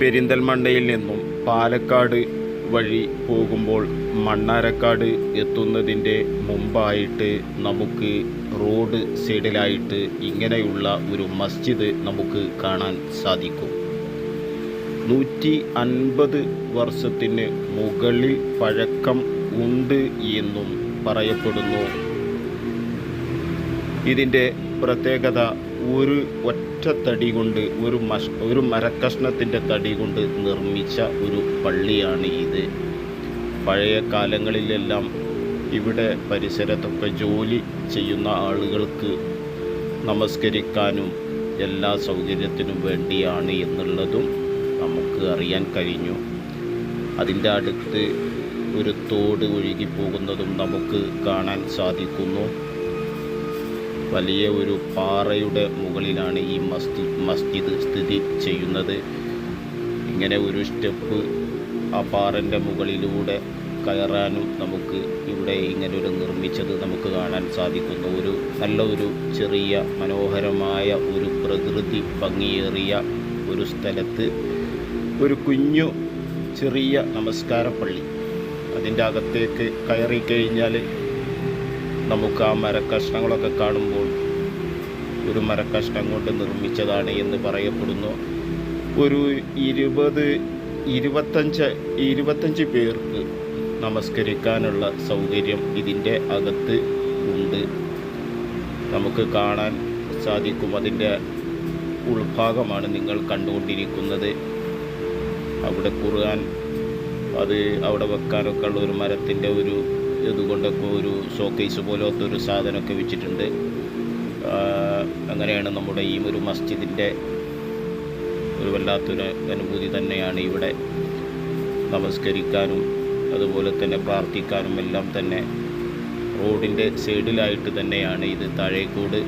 പെരിന്തൽമണ്ണയിൽ നിന്നും പാലക്കാട് വഴി പോകുമ്പോൾ മണ്ണാരക്കാട് എത്തുന്നതിന്റെ മുമ്പായിട്ട് നമുക്ക് റോഡ് സൈഡിലായിട്ട് ഇങ്ങനെയുള്ള ഒരു മസ്ജിദ് നമുക്ക് കാണാൻ സാധിക്കും. നൂറ്റി അൻപത് വർഷത്തിന് മുകളിൽ പഴക്കം ഉണ്ട് എന്നും പറയപ്പെടുന്നു. ഇതിന്റെ പ്രത്യേകത ഒരു ഒറ്റ തടി കൊണ്ട് ഒരു മഷ് ഒരു മരക്കഷ്ണത്തിന്റെ തടി കൊണ്ട് നിർമ്മിച്ച ഒരു പള്ളിയാണ് ഇത്. പഴയ കാലങ്ങളിലെല്ലാം ഇവിടെ പരിസരത്തൊക്കെ ജോലി ചെയ്യുന്ന ആളുകൾക്ക് നമസ്കരിക്കാനും എല്ലാ സൗകര്യത്തിനും വേണ്ടിയാണ് എന്നുള്ളതും നമുക്ക് അറിയാൻ കഴിഞ്ഞു. അതിന്റെ അടുത്ത് ഒരു തോട് ഒഴുകിപ്പോകുന്നതും നമുക്ക് കാണാൻ സാധിക്കുന്നു. വലിയ ഒരു പാറയുടെ മുകളിലാണ് ഈ മസ്ജിദ് മസ്ജിദ് സ്ഥിതി ചെയ്യുന്നത്. ഇങ്ങനെ ഒരു സ്റ്റെപ്പ് ആ പാറന്റെ മുകളിലൂടെ കയറാനും നമുക്ക് ഇവിടെ ഇങ്ങനെ ഒരു നിർമ്മിച്ചത് നമുക്ക് കാണാൻ സാധിക്കുന്നു. ഒരു നല്ല ഒരു ചെറിയ മനോഹരമായ ഒരു പ്രകൃതി ഭംഗിയേറിയ ഒരു സ്ഥലത്ത് ഒരു കുഞ്ഞു ചെറിയ നമസ്കാര പള്ളി അതിന്റെ അകത്തേക്ക് കയറി കഴിഞ്ഞാൽ നമുക്ക് ആ മരക്കഷ്ണങ്ങളൊക്കെ കാണുമ്പോൾ ഒരു മരക്കഷ്ണം കൊണ്ട് നിർമ്മിച്ചതാണ് എന്ന് പറയപ്പെടുന്നു. ഒരു ഇരുപത് ഇരുപത്തഞ്ച് ഇരുപത്തഞ്ച് പേർക്ക് നമസ്കരിക്കാനുള്ള സൗകര്യം ഇതിന്റെ അകത്ത് ഉണ്ട്. നമുക്ക് കാണാൻ സാധിക്കും. അതിന്റെ ഉൾഭാഗമാണ് നിങ്ങൾ കണ്ടുകൊണ്ടിരിക്കുന്നത്. അവിടെ കുറുകാൻ അത് അവിടെ വെക്കാനൊക്കെ ഉള്ള ഒരു മരത്തിന്റെ ഒരു ഇതുകൊണ്ടൊക്കെ ഒരു ഷോക്കേസ് പോലത്തെ ഒരു സാധനമൊക്കെ വെച്ചിട്ടുണ്ട്. അങ്ങനെയാണ് നമ്മുടെ ഈ ഒരു മസ്ജിദിന്റെ ഒരു വല്ലാത്തൊരു അനുഭൂതി തന്നെയാണ് ഇവിടെ നമസ്കരിക്കാനും അതുപോലെ തന്നെ പ്രാർത്ഥിക്കാനും എല്ലാം തന്നെ. റോഡിന്റെ സൈഡിലായിട്ട് തന്നെയാണ് ഇത്. താഴേക്കൂട്